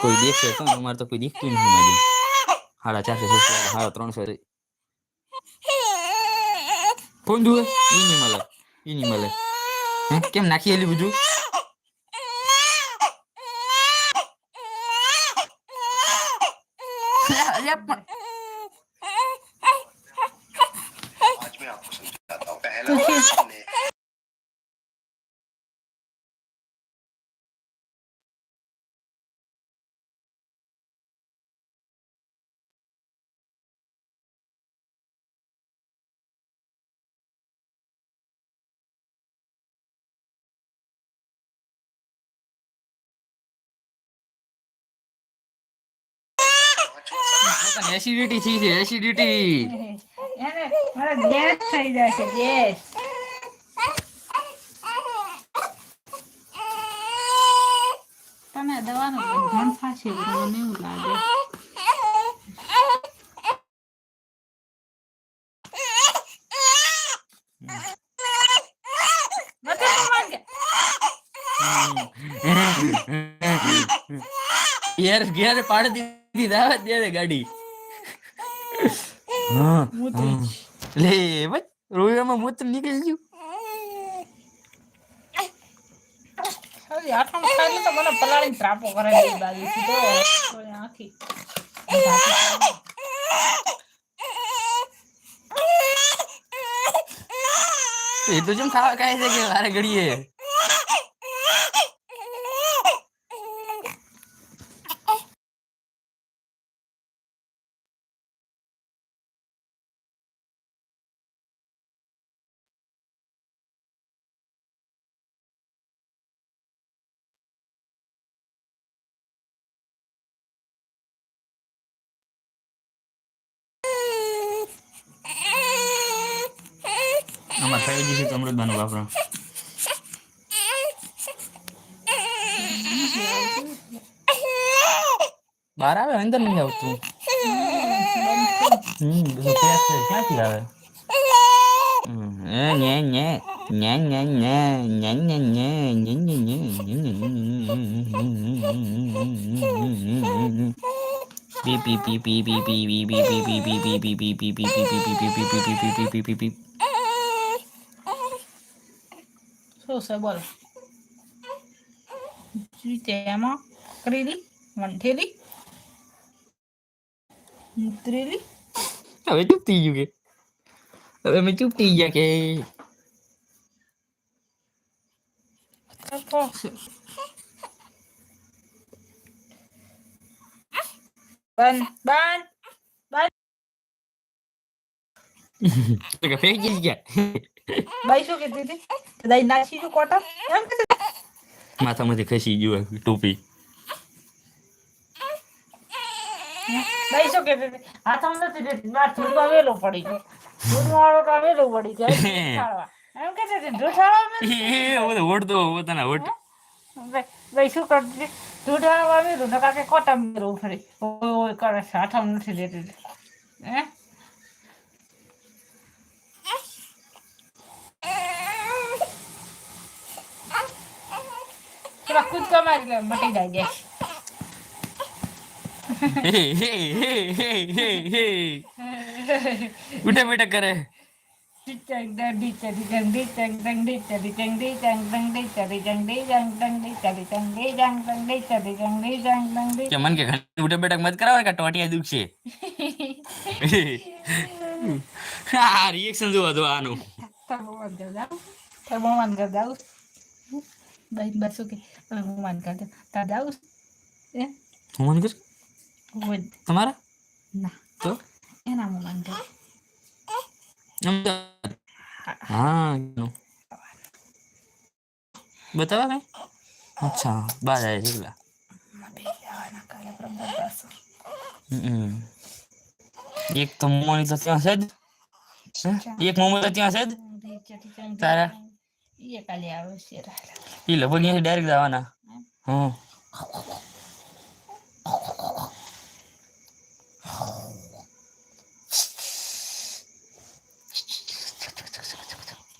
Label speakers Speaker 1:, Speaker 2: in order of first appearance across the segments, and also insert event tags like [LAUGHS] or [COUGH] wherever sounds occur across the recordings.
Speaker 1: કોઈ દેખે તો અમારે તો કોઈ દીખતું નથી મારી સાડા ચારસો છસો સાડા ત્રણસો ફોન જુએ? ઈ નહીં મળે ઈ નહીં મળે હે, કેમ નાખી એલી અલ્યા પણ એસિડિટી થઈ છે એસિડિટી
Speaker 2: એને મારે ગેસ થઈ જાય છે ગેસ દવાનું મને એવું લાગે.
Speaker 1: ઘેર પાડી દીધી દાવા ત્યારે ગાડી. લે ભાઈ રોયામાં મૂત્ર નીકળી ગયું.
Speaker 2: ખાલી આઠમ ખાઈને તો મને પલાળીને ત્રાપો કરાવી દે બાજુથી તો આખી
Speaker 1: એ તો જેમ ખાવા ખાય છે કે વારે ઘડીએ. આમાં ખાઈ દીધું તો અમૃતબાનું વાપરો બહાર આવે અંદર નહીં આવતું હમ બધું પેક છે ક્યાંથી આવે હમ, એ nye nye nye nye nye nye nye nye nye nye nye પી પી પી પી પી પી પી
Speaker 2: કેવું છે બોલો રીતે એમાં કરેલી વંઠેલી ઉતરેલી
Speaker 1: હવે ચૂપ થઈ ગયું કે હવે અમે ચૂપ થઈ ગયા કે
Speaker 2: બન બન
Speaker 1: તો કે ફેંકી ગયા
Speaker 2: બાઈ શું કહેતી હતી દાઈ નાસી છું કોટા એમ હતી.
Speaker 1: માથામાંથી ખસી ગયું ટોપી
Speaker 2: બાઈ શું કહેતી હતી હાથમાં નથી બાર ધૂળમાં વેલો પડી ગયો ધૂળવાળો તો વેલો પડી ઢૂંઠાડવા. એમ હતી ઢૂંઠાડવા મેં.
Speaker 1: એ બધો ઓઢતો પોતાના ઓઢ
Speaker 2: ભાઈ ભાઈ શું કરતી? ઢૂંઢાડવા વેલું નકા કે કોટા મેળવું ફરી ઓય કરે છે હાથમાં નથી લેતી હે આમાં કૂદકો મારી લે મટી જાય ગેસ
Speaker 1: ઉઠે બેઠે કરે
Speaker 2: ચમન
Speaker 1: કે બેઠક મત કરાવે કે ટોટિયા દુખશે આ રિએક્શન જોવા દો આનું
Speaker 2: થર્મોવાન ગજાવું થર્મોવાન ગજાવું Basuki. Human Carter.
Speaker 1: Tadaus. É? Human
Speaker 2: Carter?
Speaker 1: Would.
Speaker 2: Tamara?
Speaker 1: Nah.
Speaker 2: Tu? É na
Speaker 1: Human Carter. Ah, não. Botava bem? Tchau. Bora, lá. Uma
Speaker 2: beijada na cara pra um
Speaker 1: abraço. એક તો મોની તો ત્યાં છે જ એક મોમો તો ત્યાં છે જ તારા
Speaker 2: એ કાલે
Speaker 1: Ih, leponnya dari dari gak tau,
Speaker 2: Ana. [HESITATION]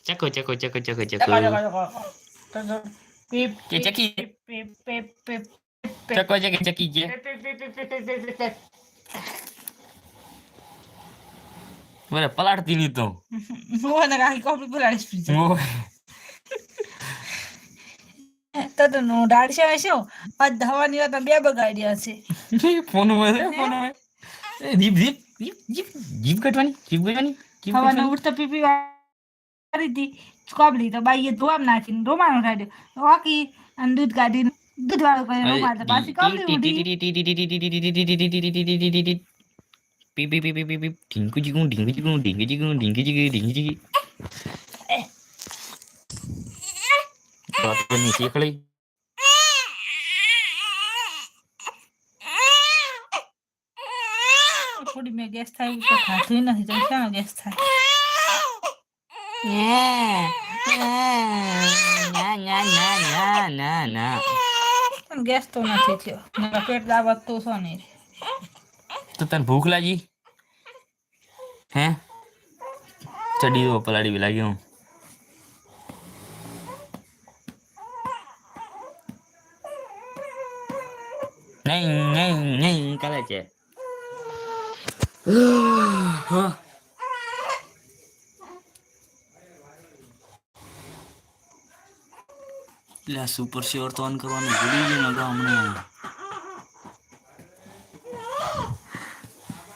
Speaker 1: Ceko, ceko,
Speaker 2: ceko, ceko, ceko. [HESITATION]
Speaker 1: Cekok, cekok, cekok, cekok, cekok. [HESITATION] Cekok, cekok, cekok, cekok,
Speaker 2: cekok, cekok. [HESITATION] Boleh, pelarin itu. [LAUGHS] Fridge
Speaker 1: ઓય.
Speaker 2: તો તો નો ડાળશે શું આજ ધવાની વાત બે બગાડ્યા છે
Speaker 1: ફોન છે, ફોન જીપ જીપ જીપ જીપ જીપ કટવાની જીપ કટવાની જીપ
Speaker 2: હવાને ઉઠતા પીપી કરી દી કોબલી તો બાઈએ ધોવામાં નાખીને રોમાનો કાઢ્યો બાકી અને દૂધ કાઢીને દૂધ વાળો કરીને રોમાડતા પાછી કોબલી ઉઠી
Speaker 1: પી પી પી પી પી પી ઢીંકુ જીગું ઢીંકુ જીગું ઢીંકુ જીગું ઢીંકુ જીગું ઢીંકુ જીગું બાપની શીખડી
Speaker 2: થોડી મેં ગેસ થાય તો ખાધું નથી તો શાનો ગેસ થાય
Speaker 1: ના ના ના ના ના ના
Speaker 2: પણ ગેસ તો નથી થયો મારા પેટ દાબત છો નહીં
Speaker 1: તો તને ભૂખ લાગી હે ચડી દો પલાડી લાગી હું નહીં નહીં નહીં કરે છે હા. એટલે આ સુપર શિવર તો ઓન કરવાનું ભૂલી ગયું ને અગાઉ હમણાં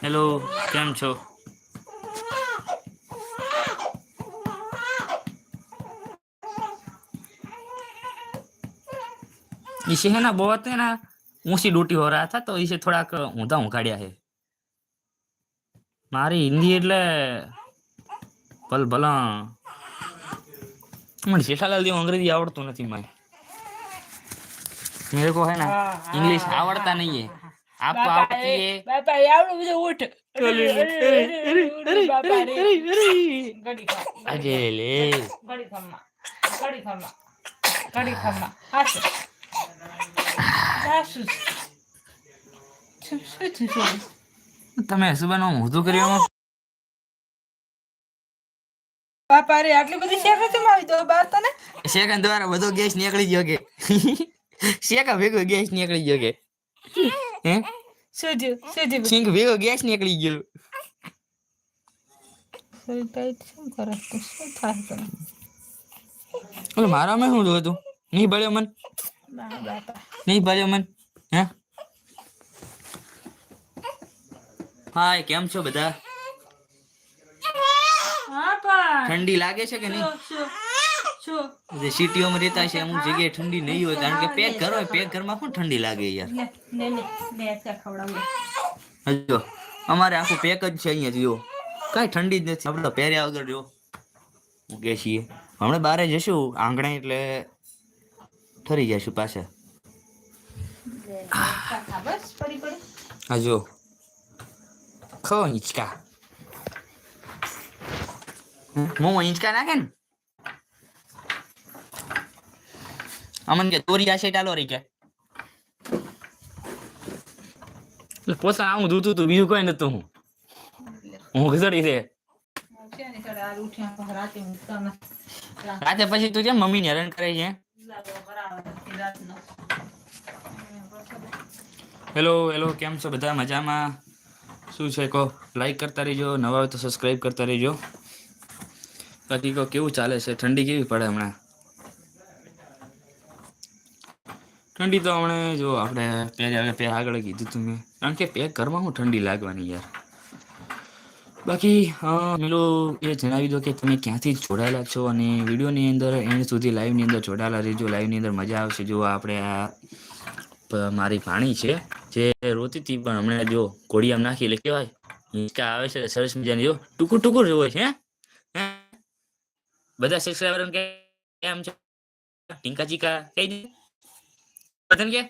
Speaker 1: હેલો કેમ છો इसे है ना बहुत है ना ऊँची लूटी हो रहा था तो इसे थोड़ा ઊંધા उखाड़िया है मारी हिंदी एट भल भला મને જેઠાલાલ દેવ अंग्रेज़ी आवड़त नहीं मैं मेरे को है ना इंग्लिश आवड़ता नहीं है आपको आवड़ती है
Speaker 2: पापा आवड़ो मुझे उठ
Speaker 1: अरे ले
Speaker 2: गड़ी खम्मा गड़ी खम्मा गड़ी खम्मा हाथ
Speaker 1: તમે હસુબાનો મોઢું કર્યો
Speaker 2: બાપા રે આટલી બધી શેક હતી મારી તો બાર તને?
Speaker 1: શેકન દ્વારા બધો ગેસ નીકળી ગયો કે. શેકા ભેગો ગેસ નીકળી ગયો કે. હે?
Speaker 2: શું થયું?
Speaker 1: સિંગ ભેગો ગેસ નીકળી ગયો.
Speaker 2: ટાઈટ શું કરે? તું શું થાય?
Speaker 1: ઓલો મારામાં શું હતું? નહીં ભળ્યો મન? નહીં બળ્યો મન હે? હાય કેમ છો બધા? ઠંડી લાગે છે કે નહીં? જે સિટીઓમાં રહેતા છે અમુક જગ્યાએ ઠંડી નહીં હોય કારણ કે પેક ઘર હોય પેક ઘરમાં પણ ઠંડી લાગે યાર? હજો અમારે આખું પેક જ છે અહીંયા જો કાંઈ ઠંડી જ નથી. આપણે પહેર્યા વગર જો કે છીએ. હમણાં બારે જશું આંગણે એટલે ઠરી જશું પાછા. હા જો. ખો હિંચકા. મોમો હિંચકા નાખે ને? અમન કે તોરી આશે ચાલો રહી કે. પોતા આવું દૂતું તું બીજું કોઈ નતું હું. હું ઘસડી
Speaker 2: છે રાતે
Speaker 1: પછી તું કેમ મમ્મી ને હેરાન કરે છે? હેલો હેલો, કેમ છો? બધા મજામાં? શું છે? કહો લાઈક કરતા રહેજો, નવા હોય તો સબસ્ક્રાઈબ કરતા રહેજો. બાકી કહો, કેવું ચાલે છે? ઠંડી કેવી પડે હમણાં? ઠંડી તો હમણાં, જો આપણે પહેલા આગળ કીધું તું મેં. કારણ કે પેક ઘરમાં હું ઠંડી લાગવાની યાર. બાકી પેલું એ જણાવી દો કે તમે ક્યાંથી જોડાયેલા છો અને વિડીયોની અંદર એન્ડ સુધી લાઈવની અંદર જોડાયેલા રહેજો. લાઈવની અંદર મજા આવશે. જો આપણે આ મારી ભાણી છે, જે રોતી હતી પણ હમણાં જો આમ નાખી, એટલે કેવાય હિંચકા આવે છે સરસ મજાની જો ટૂંકું ટૂંકું જોવે છે બધા સબસ્ક્રાઈબર કેમ છે? ટીંકા ચીકા કઈ દે. બધાને કે?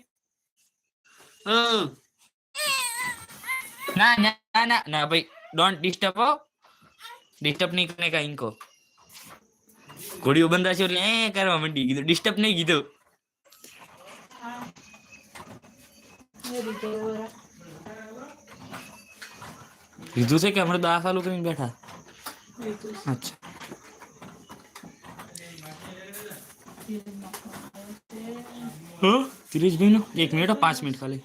Speaker 1: ના ના ના ના, ભાઈ. ડોન્ટ ડિસ્ટર્બ હો ડિસ્ટર્બ નહીં કરને કા ઇनको ઘોડીઓ બંધ રાખ્યો એટલે એ કરવા માંડી કીધું ડિસ્ટર્બ નહીં કીધું
Speaker 2: એ રીતે ઓરા.
Speaker 1: કીધું છે કે હમણાં દા ચાલુ કરીને બેઠા
Speaker 2: લીધું
Speaker 1: અચ્છા
Speaker 2: છે.
Speaker 1: હા ગિરીશભાઈ નો એક મિનિટ હો, પાંચ મિનિટ ખાલી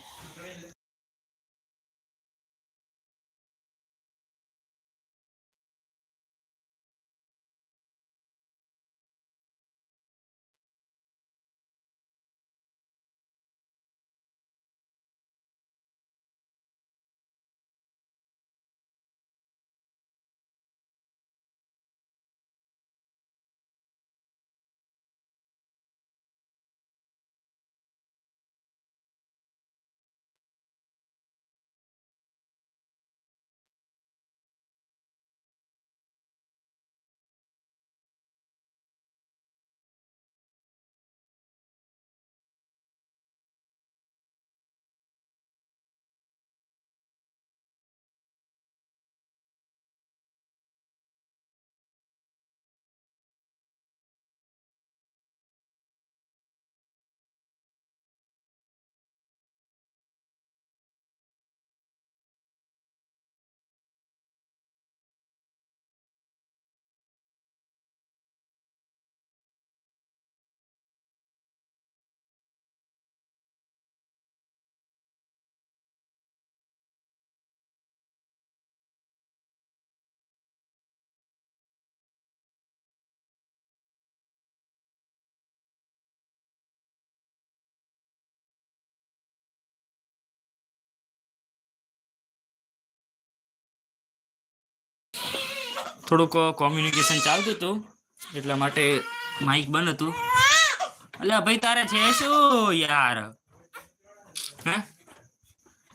Speaker 1: થોડુંક કોમ્યુનિકેશન ચાલતું હતું. એટલા માટે માઇક બંધ હતું. એટલે ભાઈ તારે છે શું યાર? હે?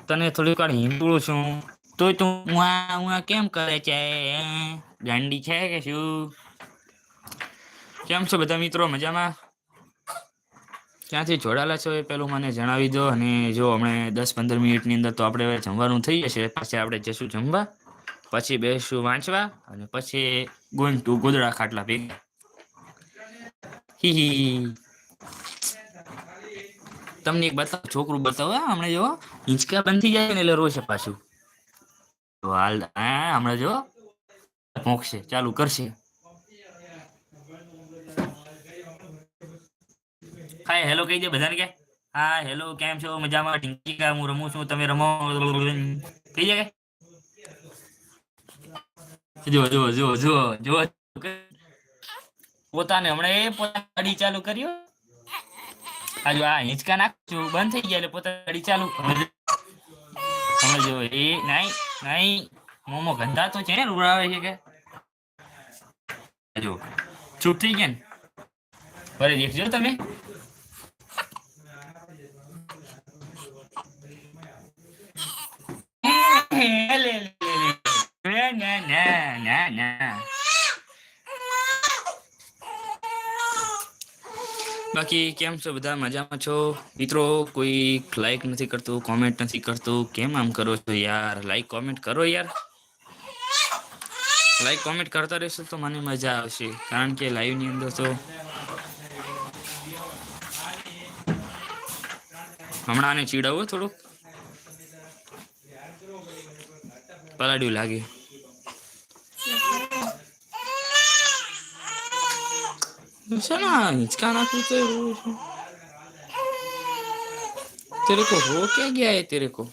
Speaker 1: તને થોડીક વાર હિંદુ છું. તોય તું ઉઆ ઉઆ કેમ કરે છે? ગાંડી છે કે શું? કેમ છો બધા મિત્રો? મજામાં? ક્યાંથી જોડાયેલા છો એ પેલું મને જણાવી દો. અને જો હમણાં દસ પંદર મિનિટની અંદર તો આપણે જમવાનું થઈ જશે. પછી આપણે જશું જમવા. પછી બેસું વાંચવા અને પછી ગોઈંગ ટુ ગોદડા ખાટલા ભેગા. તમને એક બતાવ, છોકરું બતાવો હમણાં જો હિંચકા બંધ થઈ જાય ને એટલે રોશે પાછું. હાલ હમણાં જો મોકશે ચાલુ કરશે. હા હેલો કહી દે બધાને કે? હા, હેલો, કેમ છો? મજામાં? ઢીંચીકા હું રમું છું, તમે રમો? કહી દે કે? જો જો જો જો જો પોતાને હમણાં એ પોતાની ગાડી ચાલુ કર્યો આ આ હિંચકા નાખજો બંધ થઈ ગયા એટલે પોતાની ગાડી ચાલુ હવે એ નહીં નહીં મોમો ગંદા તો છે ને રૂડાવે છે કે જો ચૂપ થઈ ગયા ને ફરી દેખજો તમે લે. ના ના ના ના બાકી કેમ છો બધા? મજામાં છો? મિત્રો, કોઈ લાઈક નથી કરતું કોમેન્ટ નથી કરતું. કેમ આમ કરો છો યાર? લાઈક કોમેન્ટ કરો યાર. લાઈક કોમેન્ટ કરતા રહેશો તો મને મજા આવશે. કારણ કે લાઈવની અંદર તો હમણાં આને ચીડાવો થોડુંક. પલાડ્યું લાગે. そら、見つかなくてる。テレコ、ほうけぎゃえ、テレコ。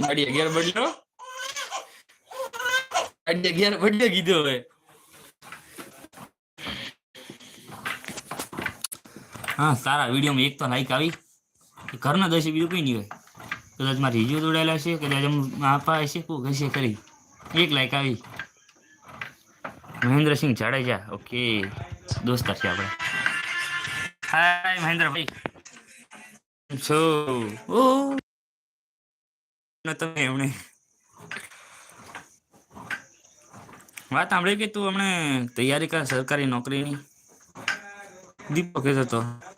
Speaker 1: ગાડી અગિયાર બદલો ગાડી અગિયાર બદલો કીધો હવે હા સારા વિડીયોમાં એક તો લાઈક આવી ઘરના દશે બીજું કઈ નહીં હોય કદાચ મારા રીજો જોડાયેલા છે કદાચ આમ આપા હશે કોક હશે કરી એક લાઈક આવી. મહેન્દ્રસિંહ જાડેજા ઓકે દોસ્તાર છે આપણે. હાય મહેન્દ્રભાઈ. છો? ઓ. તમે એમણે વાત સાંભળી કે તું હમણે તૈયારી કર, સરકારી નોકરીની? દીપક કહેતો હતો.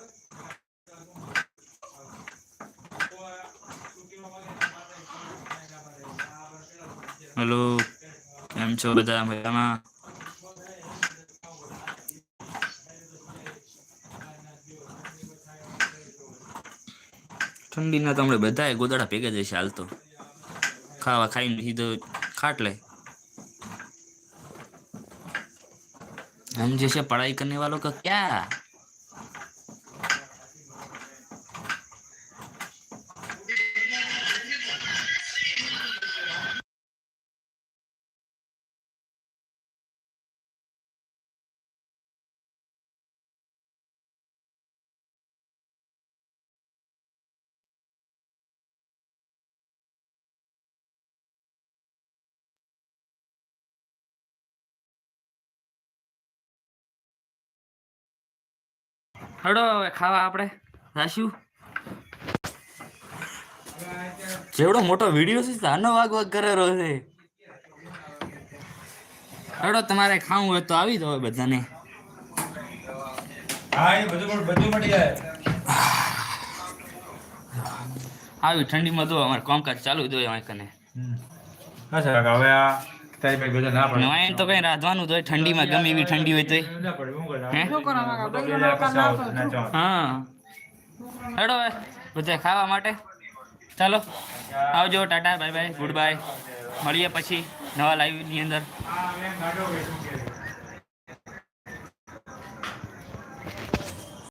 Speaker 1: હલો, કેમ છો બધા મજામાં? ઠંડીના તો હમણાં બધા ગોદાડા ભેગા જશે હાલ તો. ખાવા ખાઈને સીધો ખાટ લે હમ છે, પઢાઈ કરને વાલો કા ક્યાં? હડો હવે ખાવા આપણે. રાશું જેવડો મોટો વીડિયો છે આનો વાગ વાગ કરેલો છે. હડો તમારે ખાવું હોય તો આવી દો બધાને. આવી ઠંડીમાં તો અમારે કામકાજ ચાલુ જ હોય અહીં કને.
Speaker 3: હવે આ તારી પાસે બધા ના પડે.
Speaker 1: તો કઈ રાંધવાનું તો હોય ઠંડીમાં ગમે એવી ઠંડી હોય
Speaker 3: પડે હું?
Speaker 1: હે? હેડો બધા ખાવા માટે. ચાલો આવજો tata bye bye goodbye મળીએ પછી નવા લાઈવની અંદર.